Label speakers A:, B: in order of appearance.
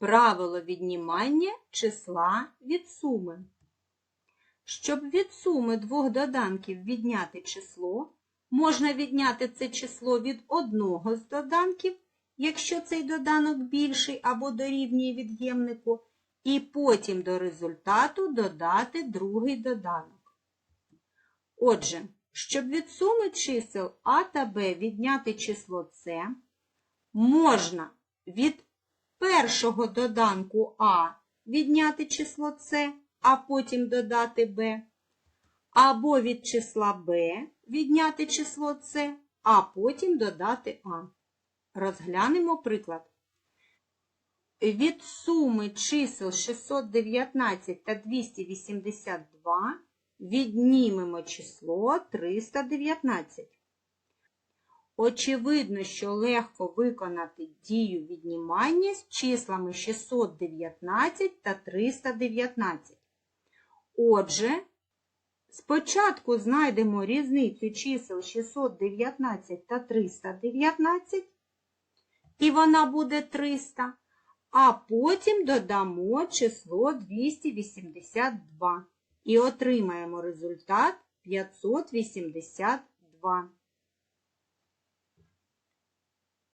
A: Правило віднімання числа від суми. Щоб від суми двох доданків відняти число, можна відняти це число від одного з доданків, якщо цей доданок більший або дорівнює від'ємнику, і потім до результату додати другий доданок. Отже, щоб від суми чисел А та Б відняти число С, можна від першого доданку А відняти число С, а потім додати Б, або від числа Б відняти число С, а потім додати А. Розглянемо приклад. Від суми чисел 619 та 282 віднімемо число 319. Очевидно, що легко виконати дію віднімання з числами 619 та 319. Отже, спочатку знайдемо різницю чисел 619 та 319, і вона буде 300, а потім додамо число 282 і отримаємо результат 582.